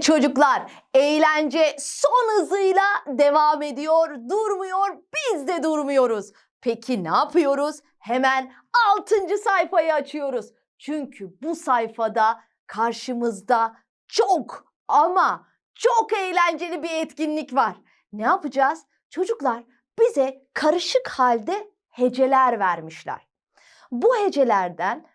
Çocuklar, eğlence son hızıyla devam ediyor, durmuyor, biz de durmuyoruz. Peki ne yapıyoruz? Hemen 6. sayfayı açıyoruz. Çünkü bu sayfada karşımızda çok ama çok eğlenceli bir etkinlik var. Ne yapacağız? Çocuklar bize karışık halde heceler vermişler. Bu hecelerden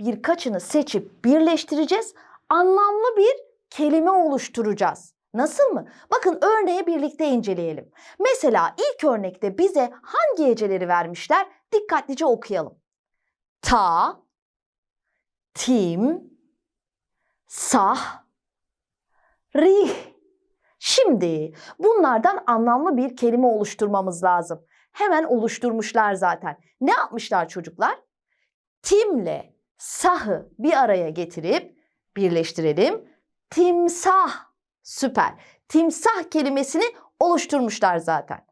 birkaçını seçip birleştireceğiz. Anlamlı bir kelime oluşturacağız. Nasıl mı? Bakın örneği birlikte inceleyelim. Mesela ilk örnekte bize hangi heceleri vermişler? Dikkatlice okuyalım. Ta, tim, sah, rih. Şimdi bunlardan anlamlı bir kelime oluşturmamız lazım. Hemen oluşturmuşlar zaten. Ne yapmışlar çocuklar? Timle sahı bir araya getirip birleştirelim. Timsah. Süper. Timsah kelimesini oluşturmuşlar zaten.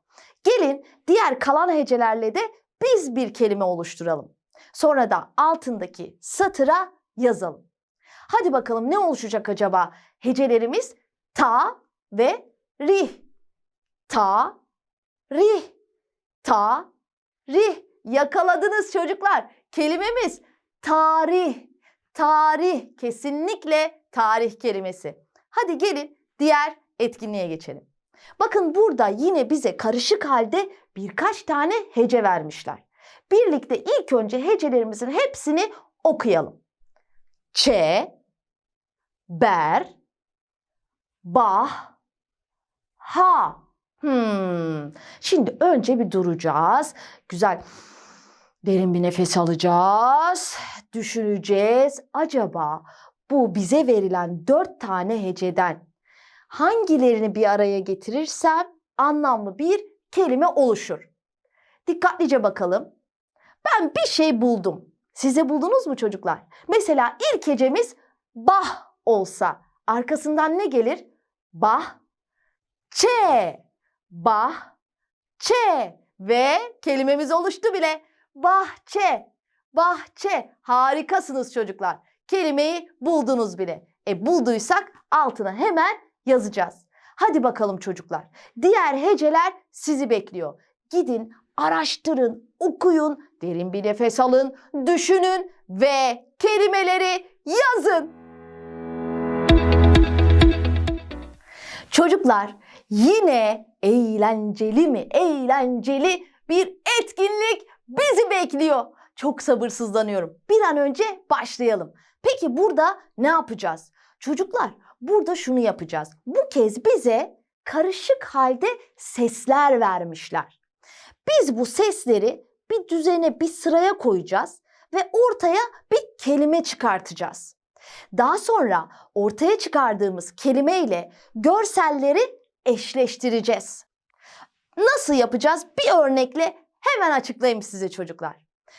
Gelin diğer kalan hecelerle de biz bir kelime oluşturalım. Sonra da altındaki satıra yazalım. Hadi bakalım ne oluşacak acaba? Hecelerimiz ta ve rih. Ta, rih. Ta, rih. Yakaladınız çocuklar. Kelimemiz tarih. Tarih kesinlikle tarih kelimesi. Hadi gelin diğer etkinliğe geçelim. Bakın burada yine bize karışık halde birkaç tane hece vermişler. Birlikte ilk önce hecelerimizin hepsini okuyalım. Ç, ber, bah, ha. Hmm. Şimdi önce bir duracağız. Güzel. Derin bir nefes alacağız. Düşüneceğiz. Acaba bu bize verilen dört tane heceden hangilerini bir araya getirirsem anlamlı bir kelime oluşur. Dikkatlice bakalım. Ben bir şey buldum. Size buldunuz mu çocuklar? Mesela ilk hecemiz bah olsa arkasından ne gelir? Bah, ç, bah, ç ve kelimemiz oluştu bile. Bahçe, bahçe. Harikasınız çocuklar. Kelimeyi buldunuz bile. E bulduysak altına hemen yazacağız. Hadi bakalım çocuklar. Diğer heceler sizi bekliyor. Gidin, araştırın, okuyun, derin bir nefes alın, düşünün ve kelimeleri yazın. Çocuklar yine eğlenceli mi? Eğlenceli bir etkinlik bizi bekliyor. Çok sabırsızlanıyorum. Bir an önce başlayalım. Peki burada ne yapacağız? Çocuklar burada şunu yapacağız. Bu kez bize karışık halde sesler vermişler. Biz bu sesleri bir düzene, bir sıraya koyacağız ve ortaya bir kelime çıkartacağız. Daha sonra ortaya çıkardığımız kelime ile görselleri eşleştireceğiz. Nasıl yapacağız? Bir örnekle hemen açıklayayım size çocuklar.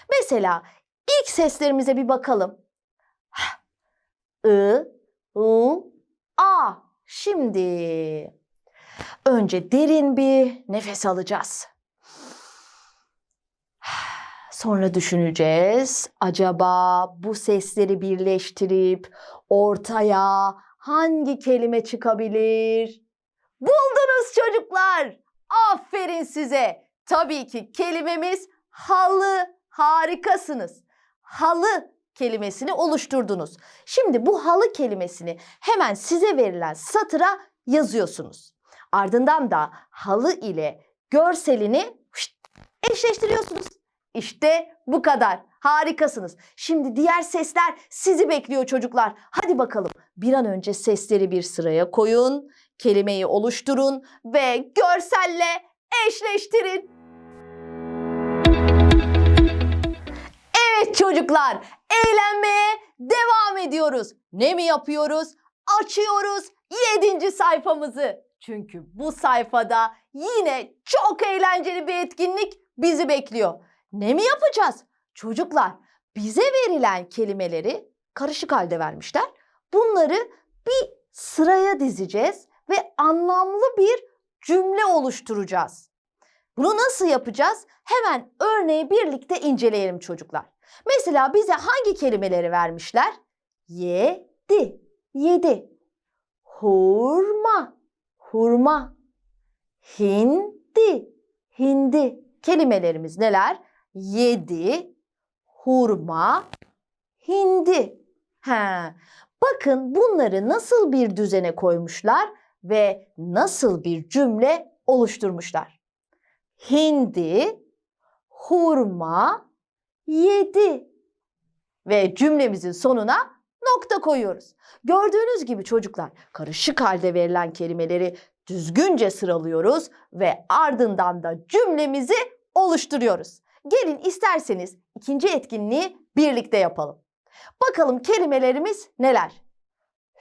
Mesela ilk seslerimize bir bakalım. I, U, A. Şimdi önce derin bir nefes alacağız. Sonra düşüneceğiz. Acaba bu sesleri birleştirip ortaya hangi kelime çıkabilir? Buldunuz çocuklar. Aferin size. Tabii ki kelimemiz halı. Harikasınız. Halı kelimesini oluşturdunuz. Şimdi bu halı kelimesini hemen size verilen satıra yazıyorsunuz. Ardından da halı ile görselini eşleştiriyorsunuz. İşte bu kadar. Harikasınız. Şimdi diğer sesler sizi bekliyor çocuklar. Hadi bakalım. Bir an önce sesleri bir sıraya koyun, kelimeyi oluşturun ve görselle eşleştirin. Çocuklar, eğlenmeye devam ediyoruz. Ne mi yapıyoruz? Açıyoruz 7. sayfamızı. Çünkü bu sayfada yine çok eğlenceli bir etkinlik bizi bekliyor. Ne mi yapacağız? Çocuklar, bize verilen kelimeleri karışık halde vermişler. Bunları bir sıraya dizeceğiz ve anlamlı bir cümle oluşturacağız. Bunu nasıl yapacağız? Hemen örneği birlikte inceleyelim çocuklar. Mesela bize hangi kelimeleri vermişler? Yedi, yedi. hurma, hurma. Hindi, hindi. Kelimelerimiz neler? Yedi, hurma, hindi. He. Bakın bunları nasıl bir düzene koymuşlar ve nasıl bir cümle oluşturmuşlar. Hindi, hurma, yedi. Ve cümlemizin sonuna nokta koyuyoruz. Gördüğünüz gibi çocuklar karışık halde verilen kelimeleri düzgünce sıralıyoruz ve ardından da cümlemizi oluşturuyoruz. Gelin isterseniz ikinci etkinliği birlikte yapalım. Bakalım kelimelerimiz neler?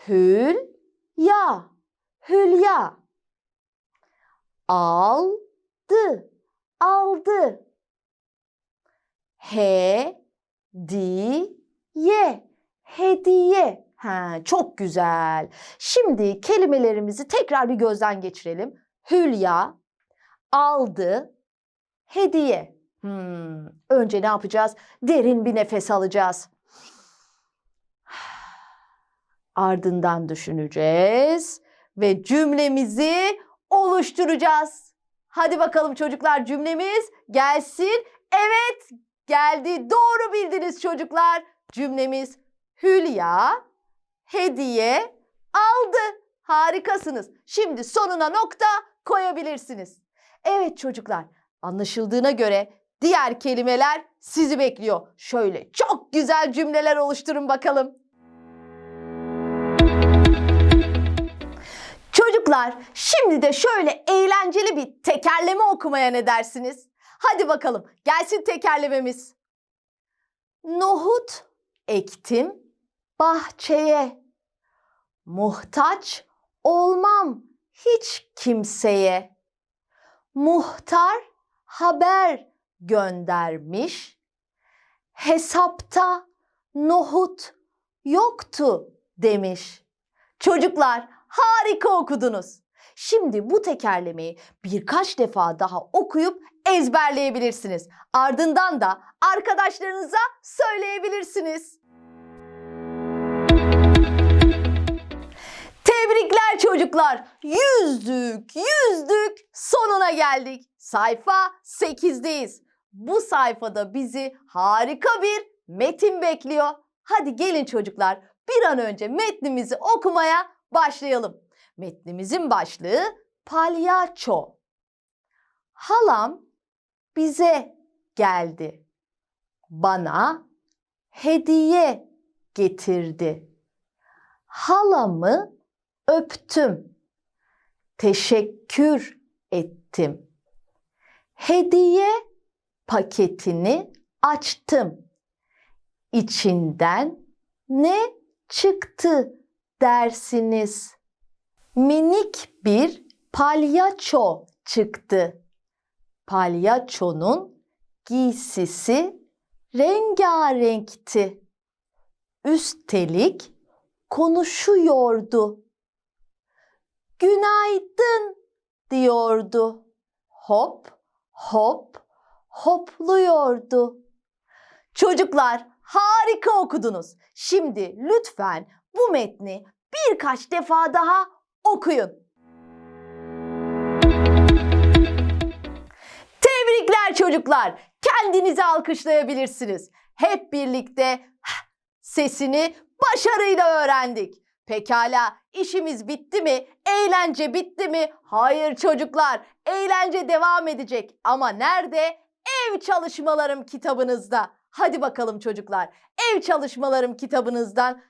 Hülya, hülya. Aldı, aldı. Hediye, hediye. Ha, çok güzel. Şimdi kelimelerimizi tekrar bir gözden geçirelim. Hülya, aldı, hediye. Hmm, önce ne yapacağız? Derin bir nefes alacağız. Ardından düşüneceğiz ve cümlemizi oluşturacağız. Hadi bakalım çocuklar cümlemiz gelsin. Evet geldi. Doğru bildiniz çocuklar. Cümlemiz Hülya hediye aldı. Harikasınız. Şimdi sonuna nokta koyabilirsiniz. Evet çocuklar, anlaşıldığına göre diğer kelimeler sizi bekliyor. Şöyle çok güzel cümleler oluşturun bakalım. Çocuklar, şimdi de şöyle eğlenceli bir tekerleme okumaya ne dersiniz? Hadi bakalım, gelsin tekerlememiz. Nohut ektim bahçeye. Muhtaç olmam hiç kimseye. Muhtar haber göndermiş. Hesapta nohut yoktu demiş. Çocuklar harika okudunuz. Şimdi bu tekerlemeyi birkaç defa daha okuyup ezberleyebilirsiniz. Ardından da arkadaşlarınıza söyleyebilirsiniz. Tebrikler çocuklar. Yüzdük, yüzdük. Sonuna geldik. Sayfa 8'deyiz. Bu sayfada bizi harika bir metin bekliyor. Hadi gelin çocuklar bir an önce metnimizi okumaya başlayalım. Metnimizin başlığı palyaço. Halam bize geldi. Bana hediye getirdi. Halamı öptüm. Teşekkür ettim. Hediye paketini açtım. İçinden ne çıktı dersiniz? Minik bir palyaço çıktı. Palyaçonun giysisi rengarenkti. Üstelik konuşuyordu. Günaydın diyordu. Hop hop hopluyordu. Çocuklar harika okudunuz. Şimdi lütfen bu metni birkaç defa daha okuyun. Tebrikler çocuklar. Kendinizi alkışlayabilirsiniz. Hep birlikte sesini başarıyla öğrendik. Pekala işimiz bitti mi? Eğlence bitti mi? Hayır çocuklar. Eğlence devam edecek. Ama nerede? Ev çalışmalarım kitabınızda. Hadi bakalım çocuklar. Ev çalışmalarım kitabınızdan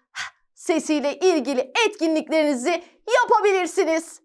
sesiyle ilgili etkinliklerinizi yapabilirsiniz.